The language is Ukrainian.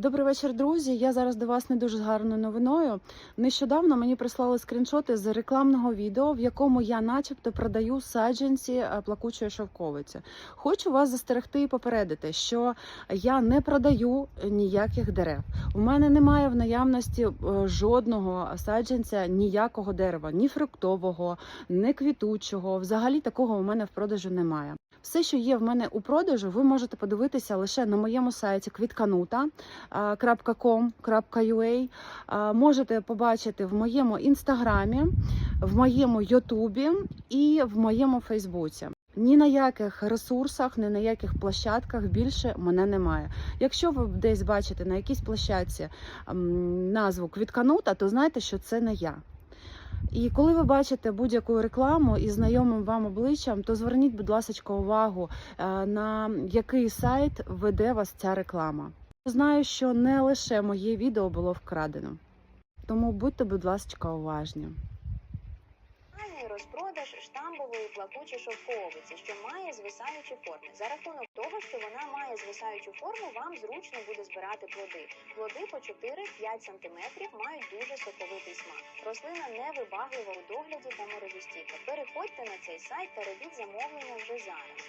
Добрий вечір, друзі. Я зараз до вас не дуже з гарною новиною. Нещодавно мені прислали скріншоти з рекламного відео, в якому я, начебто, продаю саджанці е, плакучої шовковиці. Хочу вас застерегти і попередити, що я не продаю ніяких дерев. У мене немає в наявності е, жодного саджанця, ніякого дерева, ні фруктового, ні квітучого. Взагалі такого у мене в продажу немає. Все, що є в мене у продажу, ви можете подивитися лише на моєму сайті kvitkanuta.com.ua. Можете побачити в моєму інстаграмі, в моєму Ютубі і в моєму Фейсбуці. Ні на яких ресурсах, ні на яких площадках більше мене немає. Якщо ви десь бачите на якійсь площадці назву Квітканута, то знайте, що це не я. І коли ви бачите будь-яку рекламу із знайомим вам обличчям, то зверніть, будь ласка, увагу е, на який сайт веде вас ця реклама. Знаю, що не лише моє відео було вкрадено, тому будьте, будь ласка, уважні. Розпродаж штамбової плакучої шовковиці, що має звисаючі форми. За рахунок того, що вона має звисаючу форму, вам зручно буде збирати плоди. Плоди по 4-5 см мають дуже соковитий смак. Рослина невибаглива у догляді та морозостійка. Переходьте на цей сайт та робіть замовлення вже зараз.